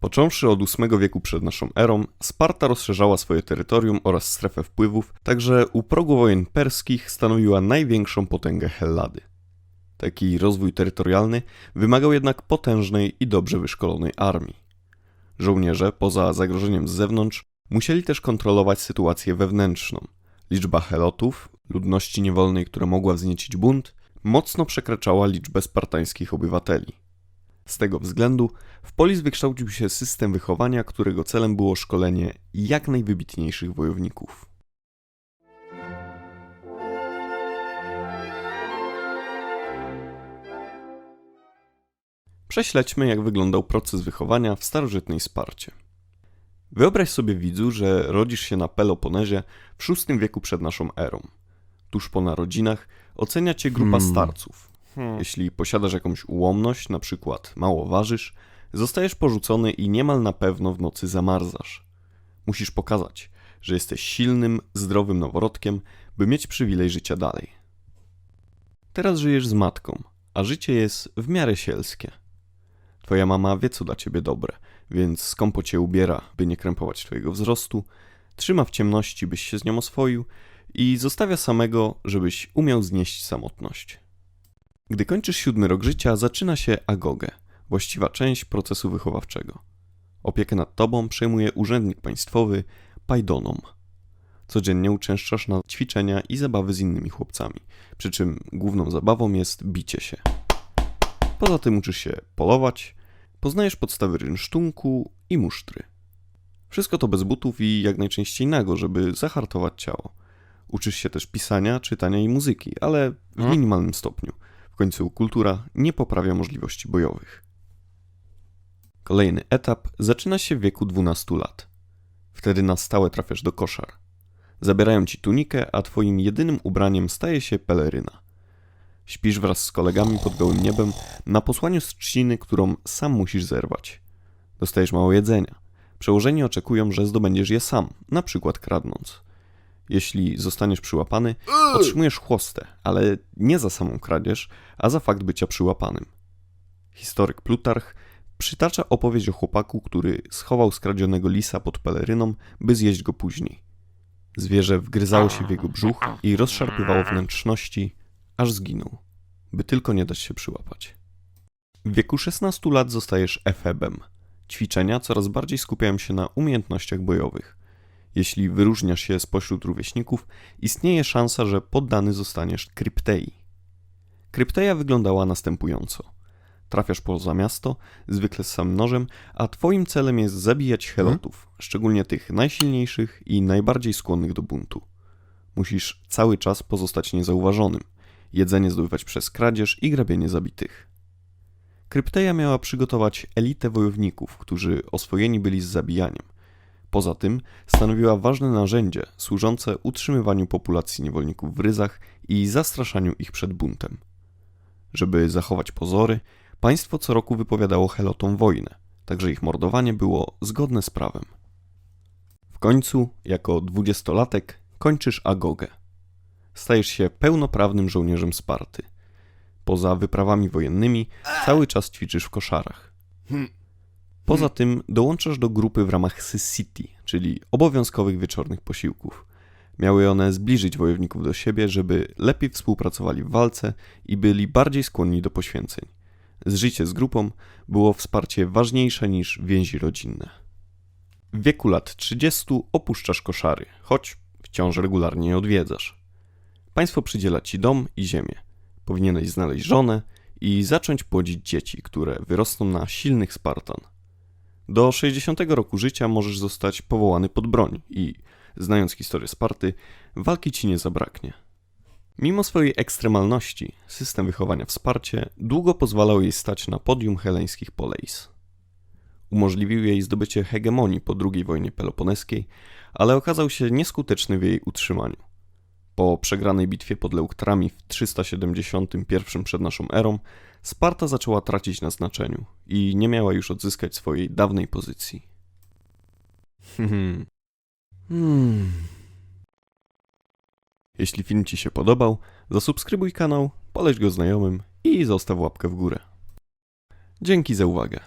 Począwszy od VIII wieku przed naszą erą, Sparta rozszerzała swoje terytorium oraz strefę wpływów, także u progu wojen perskich stanowiła największą potęgę Hellady. Taki rozwój terytorialny wymagał jednak potężnej i dobrze wyszkolonej armii. Żołnierze, poza zagrożeniem z zewnątrz, musieli też kontrolować sytuację wewnętrzną. Liczba helotów, ludności niewolnej, która mogła wzniecić bunt, mocno przekraczała liczbę spartańskich obywateli. Z tego względu w Polis wykształcił się system wychowania, którego celem było szkolenie jak najwybitniejszych wojowników. Prześledźmy, jak wyglądał proces wychowania w starożytnej Sparcie. Wyobraź sobie, widzu, że rodzisz się na Peloponezie w VI wieku przed naszą erą. Tuż po narodzinach ocenia cię grupa Hmm. starców. Jeśli posiadasz jakąś ułomność, na przykład mało ważysz, zostajesz porzucony i niemal na pewno w nocy zamarzasz. Musisz pokazać, że jesteś silnym, zdrowym noworodkiem, by mieć przywilej życia dalej. Teraz żyjesz z matką, a życie jest w miarę sielskie. Twoja mama wie, co dla ciebie dobre, więc skąpo cię ubiera, by nie krępować twojego wzrostu, trzyma w ciemności, byś się z nią oswoił i zostawia samego, żebyś umiał znieść samotność. Gdy kończysz siódmy rok życia, zaczyna się agogę, właściwa część procesu wychowawczego. Opiekę nad tobą przejmuje urzędnik państwowy, pajdonom. Codziennie uczęszczasz na ćwiczenia i zabawy z innymi chłopcami, przy czym główną zabawą jest bicie się. Poza tym uczysz się polować, poznajesz podstawy rynsztunku i musztry. Wszystko to bez butów i jak najczęściej nago, żeby zahartować ciało. Uczysz się też pisania, czytania i muzyki, ale w Hmm? minimalnym stopniu. Końcu kultura nie poprawia możliwości bojowych. Kolejny etap zaczyna się w wieku 12 lat. Wtedy na stałe trafiasz do koszar. Zabierają ci tunikę, a twoim jedynym ubraniem staje się peleryna. Śpisz wraz z kolegami pod gołym niebem na posłaniu z trzciny, którą sam musisz zerwać. Dostajesz mało jedzenia. Przełożeni oczekują, że zdobędziesz je sam, na przykład kradnąc. Jeśli zostaniesz przyłapany, otrzymujesz chłostę, ale nie za samą kradzież, a za fakt bycia przyłapanym. Historyk Plutarch przytacza opowieść o chłopaku, który schował skradzionego lisa pod peleryną, by zjeść go później. Zwierzę wgryzało się w jego brzuch i rozszarpywało wnętrzności, aż zginął, by tylko nie dać się przyłapać. W wieku 16 lat zostajesz efebem. Ćwiczenia coraz bardziej skupiają się na umiejętnościach bojowych. Jeśli wyróżniasz się spośród rówieśników, istnieje szansa, że poddany zostaniesz kryptei. Krypteja wyglądała następująco. Trafiasz poza miasto, zwykle z samym nożem, a twoim celem jest zabijać helotów, szczególnie tych najsilniejszych i najbardziej skłonnych do buntu. Musisz cały czas pozostać niezauważonym, jedzenie zdobywać przez kradzież i grabienie zabitych. Krypteja miała przygotować elitę wojowników, którzy oswojeni byli z zabijaniem. Poza tym stanowiła ważne narzędzie służące utrzymywaniu populacji niewolników w ryzach i zastraszaniu ich przed buntem. Żeby zachować pozory, państwo co roku wypowiadało Helotom wojnę, także ich mordowanie było zgodne z prawem. W końcu, jako dwudziestolatek, kończysz agogę. Stajesz się pełnoprawnym żołnierzem Sparty. Poza wyprawami wojennymi, cały czas ćwiczysz w koszarach. Poza tym dołączasz do grupy w ramach Syssity, czyli obowiązkowych wieczornych posiłków. Miały one zbliżyć wojowników do siebie, żeby lepiej współpracowali w walce i byli bardziej skłonni do poświęceń. Zżycie z grupą było wsparcie ważniejsze niż więzi rodzinne. W wieku lat 30 opuszczasz koszary, choć wciąż regularnie je odwiedzasz. Państwo przydziela ci dom i ziemię. Powinieneś znaleźć żonę i zacząć płodzić dzieci, które wyrosną na silnych Spartan. Do 60 roku życia możesz zostać powołany pod broń i, znając historię Sparty, walki ci nie zabraknie. Mimo swojej ekstremalności, system wychowania w Sparcie długo pozwalał jej stać na podium heleńskich poleis. Umożliwił jej zdobycie hegemonii po II wojnie peloponeskiej, ale okazał się nieskuteczny w jej utrzymaniu. Po przegranej bitwie pod Leuktrami w 371 przed naszą erą, Sparta zaczęła tracić na znaczeniu i nie miała już odzyskać swojej dawnej pozycji. Hmm. Hmm. Jeśli film Ci się podobał, zasubskrybuj kanał, poleć go znajomym i zostaw łapkę w górę. Dzięki za uwagę.